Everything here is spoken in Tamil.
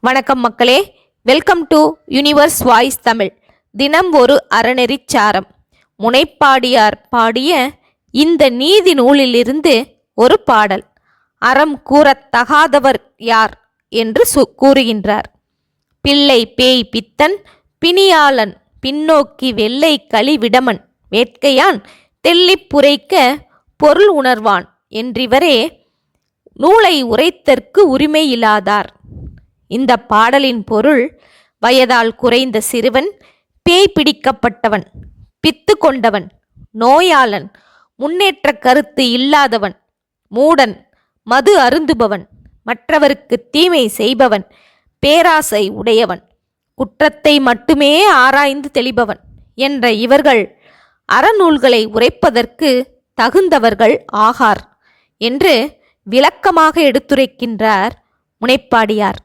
வணக்கம் மக்களே. Welcome to universe voice Tamil தினம் ஒரு அறநெறிச் சாரம். முனைப்பாடியார் பாடிய இந்த நீதி நூலிலிருந்து ஒரு பாடல். அறம் கூறத் தகாதவர் யார் என்று சு கூறுகின்றார். பிள்ளை பேய் பித்தன் பிணியாளன் பின்னோக்கி வெள்ளை களிவிடமன் வேட்கையான் தெள்ளிப் புரைக்க பொருள் உணர்வான் என்றிவரே நூலை உரைத்தற்கு உரிமையில்லாதார் இந்த பாடலின் பொருள் வயதால் குறைந்த சிறுவன் பேய் பிடிக்கப்பட்டவன் பித்து கொண்டவன் நோயாளன் முன்னேற்ற கருத்து இல்லாதவன் மூடன் மது அருந்துபவன் மற்றவருக்கு தீமை செய்பவன் பேராசை உடையவன் குற்றத்தை மட்டுமே ஆராய்ந்து தெளிபவன் என்ற இவர்கள் அறநூல்களை உரைப்பதற்கு தகுந்தவர்கள் ஆகார் என்று விளக்கமாக எடுத்துரைக்கின்றார் முனைப்பாடியார்.